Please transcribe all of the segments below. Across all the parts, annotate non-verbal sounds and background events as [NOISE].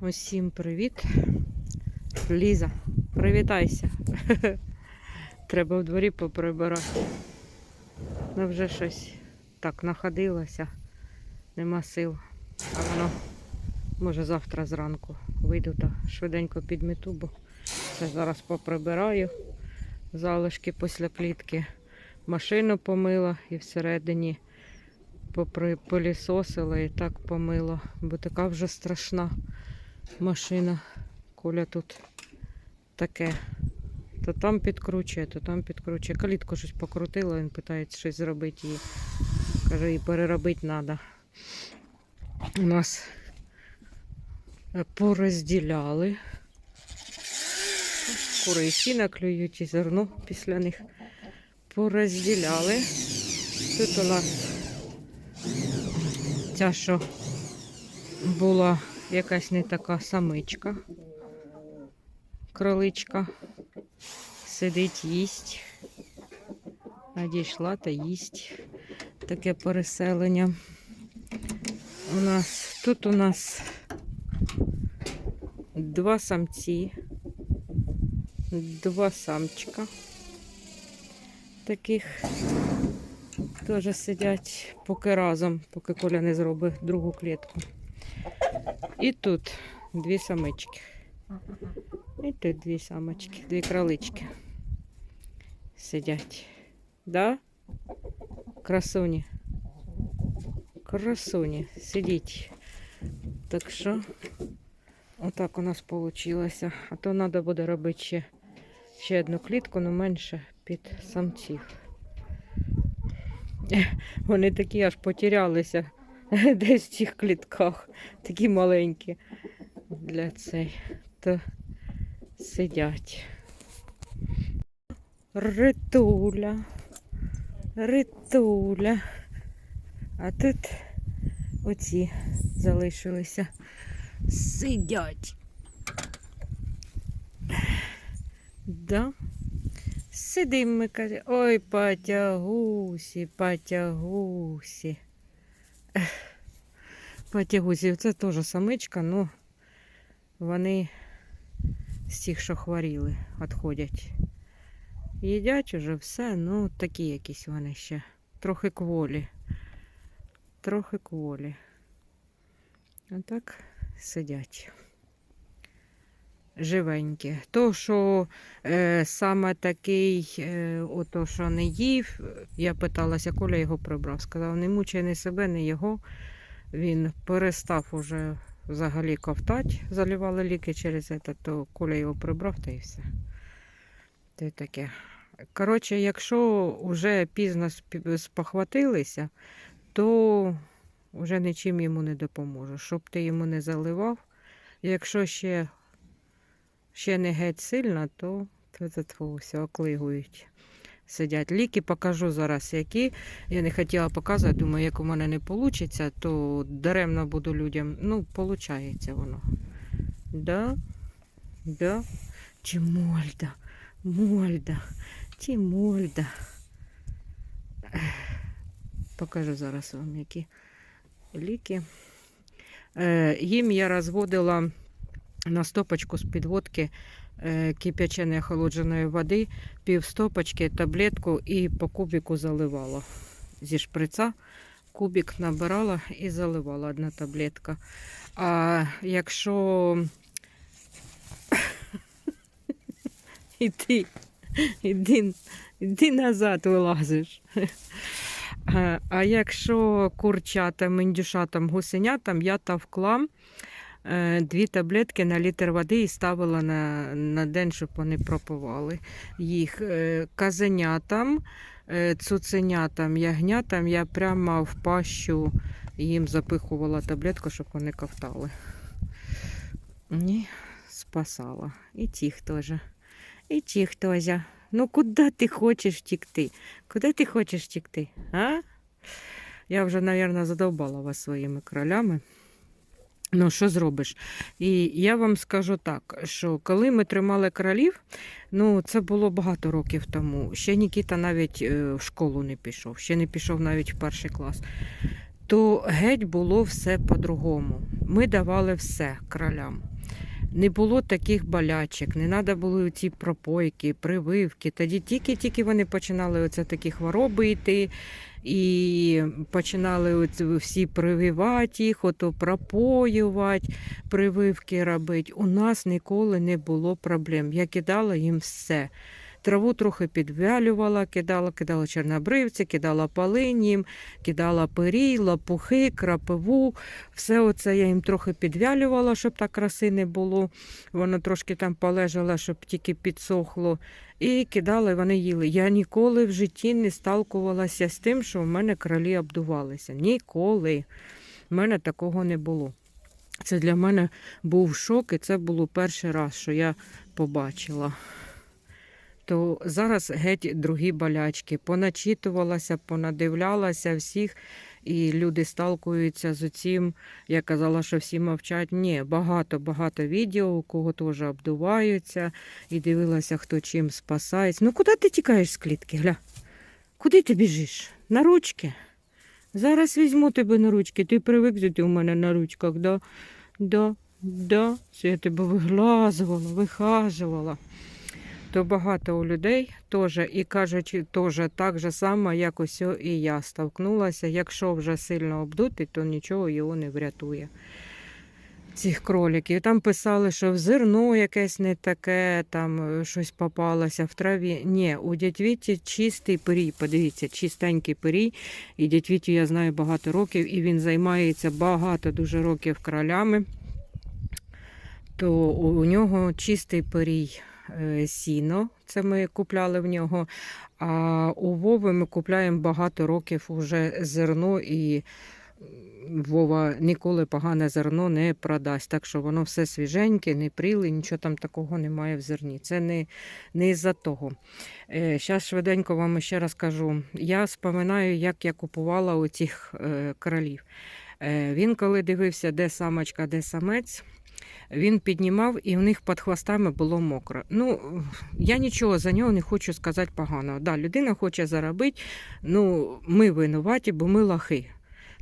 Усім привіт. Ліза, привітайся. [LAUGHS] Треба в дворі поприбирати. Ну вже щось так находилося, нема сил. А воно може завтра зранку вийду та швиденько підмету, бо це зараз поприбираю. Залишки після плітки. Машину помила і всередині попри пилісосила і так помила, бо така вже страшна машина. Коля тут таке. То там підкручує, то там підкручує. Калітку щось покрутила, він питається щось зробити її. Каже, і переробити треба. У нас е, порозділяли. Кури і сіна клюють, і зерно після них порозділяли. Тут у нас ця, що була якась не така самичка, кроличка, сидить, їсть, надійшла та їсть. Таке переселення. У нас тут у нас два самці, два самчика таких теж сидять поки разом, поки Коля не зробить другу клітку. І тут дві самички. І тут дві самочки, дві кролички сидять. Да? Красуні. Красуні, сидіть. Так що, отак у нас вийшло. А то треба буде робити ще, ще одну клітку, але менше під самців. Вони такі аж потерялися [LAUGHS] десь в цих клітках. Такі маленькі для цей. То сидять. Ритуля. Ритуля. А тут оці залишилися. Сидять. Да. Сидим ми, каже, ой, потягусі, потягусі. Ех, Потягусі, це теж самичка, але вони з тих, що хворіли, відходять. Їдять уже все, ну такі якісь вони ще. Трохи кволі. Трохи кволі. А так сидять. Живенькі. То, що е, саме такий, е, ото, що не їв, я питалася, Коля його прибрав. Сказав, не мучай не себе, не його. Він перестав уже взагалі ковтати, заливали ліки через це, то Коля його прибрав та і все. Та й таке. Коротше, якщо вже пізно спохватилися, то вже нічим йому не допоможе. Щоб ти йому не заливав. Якщо ще ще не геть сильно, то, все оклигують. Сидять. Ліки покажу зараз, які. Я не хотіла показувати, думаю, як у мене не вийде, то даремно буду людям. Ну, виходить воно. Да? Да? Чи Мольда? Мольда. Чи Мольда. Покажу зараз вам, які ліки. Е, їм я розводила на стопочку з підводки е, кип'яченої охолодженої води, пів стопочки, таблетку і по кубіку заливала. Зі шприца кубик набирала і заливала одна таблетка. А якщо [COUGHS] іди, іди, іди назад вилазиш. А- якщо курчатам, індюшатам, гусенятам, я товкла е, дві таблетки на літр води і ставила на, на день, щоб вони пропивали їх. Е, Казенятам, е, цуценятам, ягнятам я прямо в пащу їм запихувала таблетку, щоб вони ковтали. Ні, спасала. І тих теж. І тих теж. Ну куди ти хочеш втікти? Куди ти хочеш втікти? А? Я вже, мабуть, задовбала вас своїми кролями. Ну, що зробиш? І я вам скажу так, що коли ми тримали королів, ну це було багато років тому. Ще Нікіта навіть е, в школу не пішов, ще не пішов навіть в перший клас. то геть було все по-другому. Ми давали все кролям. Не було таких болячок, не треба було ці пропойки, прививки. Тоді тільки-тільки вони починали оце такі хвороби йти, і починали всі прививати їх, ото пропоювати, прививки робити. У нас ніколи не було проблем. Я кидала їм все. Траву трохи підвялювала, кидала, кидала чорнобривці, кидала полинь кидала пирій, лопухи, крапиву. Все оце я їм трохи підвялювала, щоб так краси не було. Воно трошки там полежало, щоб тільки підсохло. І кидала, і вони їли. Я ніколи в житті не сталкувалася з тим, що в мене кролі обдувалися. Ніколи. В мене такого не було. Це для мене був шок, і це було перший раз, що я побачила. То зараз геть другі болячки. Поначитувалася, понадивлялася всіх, і люди сталкуються з цим. Я казала, що всі мовчать. Ні, багато-багато відео, у кого теж обдуваються, і дивилася, хто чим спасається. Ну куди ти тікаєш з клітки? Гля? Куди ти біжиш? На ручки? Зараз візьму тебе на ручки. Ти привик жити у мене на ручках, да? Да, да. Це я тебе виглазувала, вихажувала. То багато у людей теж і кажуть, теж так же само, як ось і я столкнулася. Якщо вже сильно обдути, то нічого його не врятує. Цих кроліків. Там писали, що в зерно якесь не таке, там е, щось попалося в траві. Ні, у дядьвіті чистий пирій. Подивіться, чистенький пирій. І дядьвітю я знаю багато років, і він займається багато дуже років кролями. То у нього чистий пирій сіно. Це ми купляли в нього. А у Вови ми купляємо багато років уже зерно і. Вова ніколи погане зерно не продасть, так що воно все свіженьке, не пріле, нічого там такого немає в зерні. Це не, не із-за того. Зараз швиденько вам ще раз кажу. Я споминаю, як я купувала у цих е, кролів. Е, він, коли дивився, де самочка, де самець, він піднімав і в них під хвостами було мокро. Ну, я нічого за нього не хочу сказати поганого. Да, людина хоче заробити, ну, ми винуваті, бо ми лахи.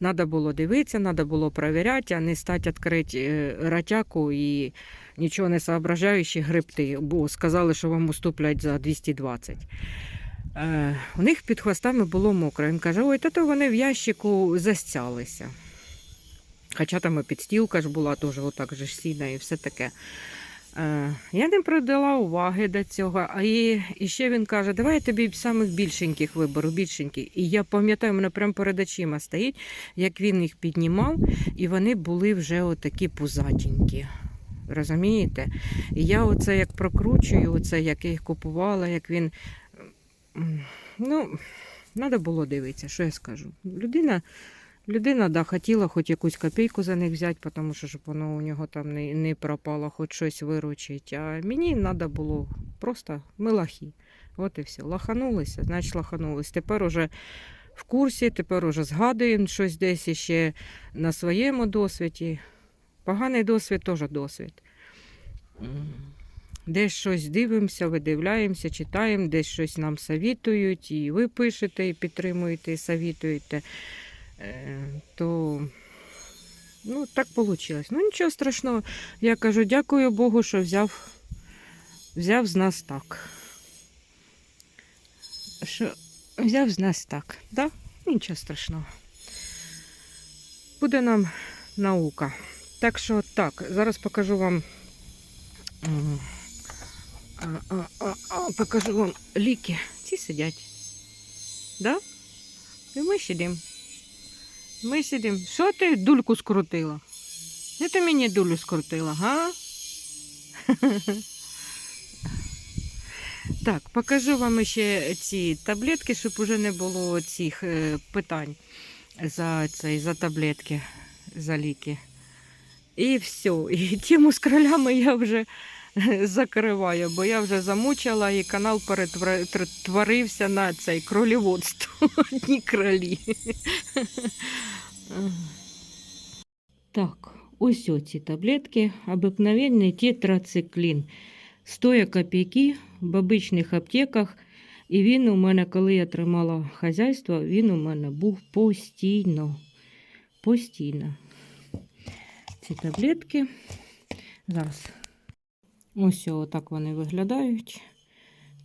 Надо було дивитися, треба було перевіряти, а не стати відкрити е, ратяку і нічого не соображаючи гребти, бо сказали, що вам уступлять за 220. Е, у них під хвостами було мокро. Він каже, ой, та то вони в ящику застялися. Хоча там і підстілка ж була теж отак же сіна і все таке. Е, Я не придала уваги до цього. А і, і ще він каже, давай я тобі самих більшеньких виберу, більшеньких. І я пам'ятаю, мене прямо перед очима стоїть, як він їх піднімав, і вони були вже отакі пузатенькі. Розумієте? І я оце як прокручую, оце як я їх купувала, як він. Ну, треба було дивитися, що я скажу. Людина. Людина да, хотіла хоч якусь копійку за них взяти, тому що щоб воно у нього там не, не пропало, хоч щось виручить. А мені треба було просто ми лахи. От і все. Лаханулися, значить лаханулись. Тепер уже в курсі, тепер уже згадуємо щось десь іще на своєму досвіді. Поганий досвід теж досвід. Десь щось дивимося, видивляємося, читаємо, десь щось нам совітують, і ви пишете, і підтримуєте, і совітуєте. Е, то ну, так вийшло. Ну, нічого страшного. Я кажу, дякую Богу, що взяв, взяв з нас так. Що взяв з нас так, да? Нічого страшного. Буде нам наука. Так що так, зараз покажу вам. А, а, а, покажу вам ліки. Ці сидять. Да? І ми сидимо. Ми сидимо. Що ти дульку скрутила? Де ти мені дулю скрутила, га? [LAUGHS] Так, покажу вам ще ці таблетки, щоб уже не було цих е, питань за цей, за таблетки, за ліки. І все. І тему з кролями я вже [LAUGHS] закриваю, бо я вже замучила і канал перетворився на цей кроліводство. [LAUGHS] Одні кролі. [LAUGHS] Так, ось оці таблетки. Обикновенний тетрациклін. Стоя копійки в бабичних аптеках. І він у мене, коли я тримала хазяйство, він у мене був постійно. постійно. Ці таблетки. Зараз. Ось отак вони виглядають.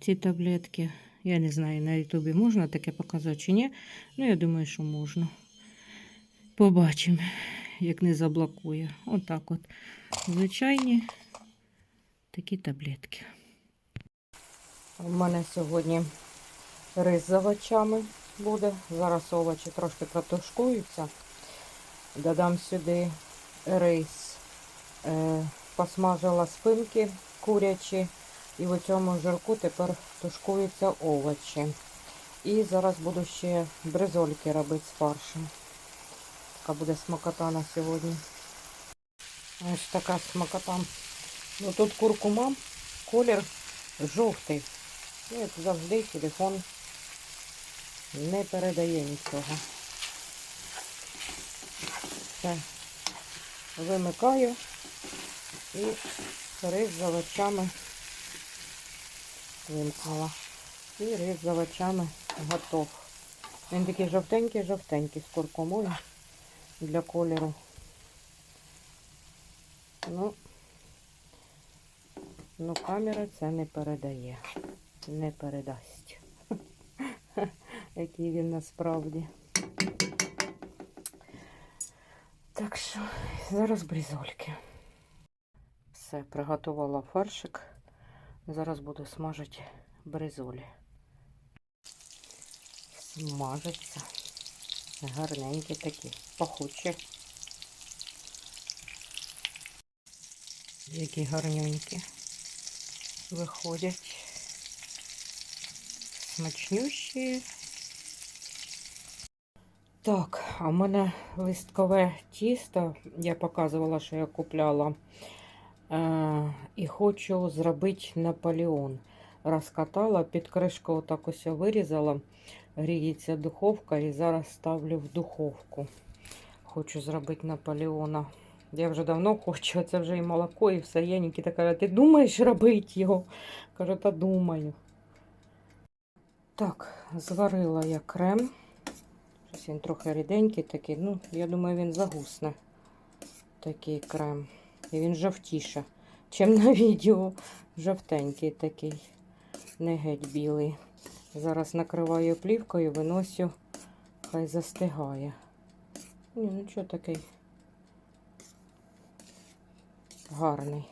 Ці таблетки. Я не знаю, на Ютубі можна таке показати чи ні. Ну, я думаю, що можна. Побачимо, як не заблокує. Отак от. Звичайні такі таблетки. У мене сьогодні рис з овочами буде. Зараз овочі трошки протушкуються. Додам сюди рис, е, посмажила спинки курячі. І в цьому жирку тепер тушкуються овочі. І зараз буду ще бризольки робити з фаршем. Така буде смакота на сьогодні. Ось така смакота. Ну тут куркума, колір жовтий. Ну, як завжди телефон не передає нічого. Все. Вимикаю і рис з овочами вимкнула. І рис з овочами готов. Він такий жовтенький-жовтенький з куркумою для кольору. Ну, ну камера це не передає. Не передасть. [LAUGHS] Який він насправді. Так що зараз брізольки. Все, приготувала фаршик. Зараз буду смажити бризолі. Смажаться. Гарненькі такі, пахучі. Які гарненькі виходять. Смачнющі. Так, а в мене листкове тісто. Я показувала, що я купляла. І хочу зробити Наполеон. Розкатала, під кришку отак ось вирізала. Гріється духовка і зараз ставлю в духовку. Хочу зробити Наполеона. Я вже давно хочу, це вже і молоко, і все є. Нікіта каже, ти думаєш робити його? Кажу, та думаю. Так, зварила я крем. Щось він трохи ріденький такий. Ну, я думаю, він загусне. Такий крем. І він жовтіше, чим на відео. Жовтенький такий, не геть білий. Зараз накриваю плівкою, виносю, хай застигає. Ні, ну що такий гарний.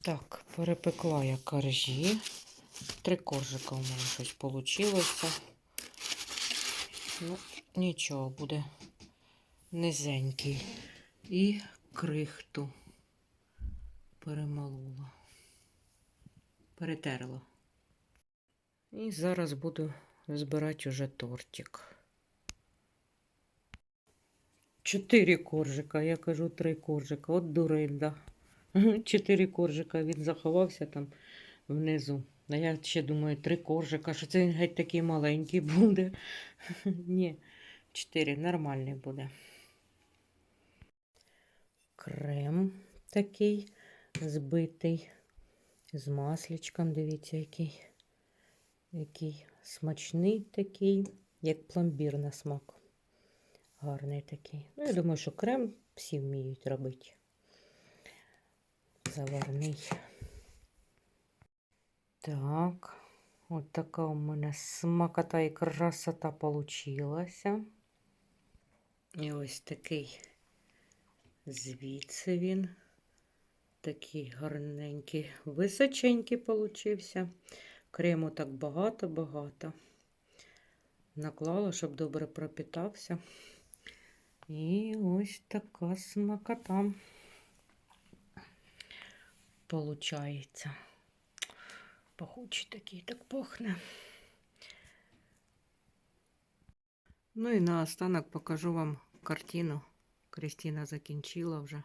Так, перепекла я коржі. Три коржика у мене щось вийшло. Ну, нічого буде низенький. І крихту перемолола, перетерла. І зараз буду збирати уже тортик. Чотири коржика, я кажу три коржика. От дурильда. [LAUGHS] Чотири коржика він заховався там внизу. А я ще думаю, три коржика, що це він геть такий маленький буде. [LAUGHS] Ні, чотири нормальний буде крем такий збитий з масличком. Дивіться, який, який смачний такий, як пломбір на смак. Гарний такий. Ну, я думаю, що крем всі вміють робити. Заварний. Так, от така у мене смакота і красота получилася. І ось такий Звідси він такий гарненький, височенький получився. Крему так багато-багато. Наклала, щоб добре пропітався. І ось така смакота получається. Пахучий такий так пахне. Ну і наостанок покажу вам картину. Кристина закінчила вже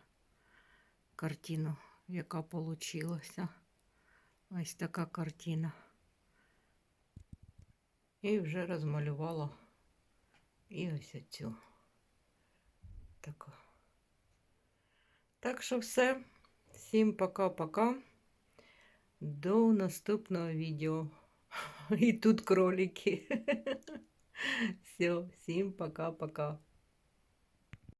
картину, яка получилася. Ось така картина. І вже розмалювала і ось цю таку. Так що все. Всім пока-пока. До наступного відео. [LAUGHS] І тут кролики. [LAUGHS] Все, всім пока-пока.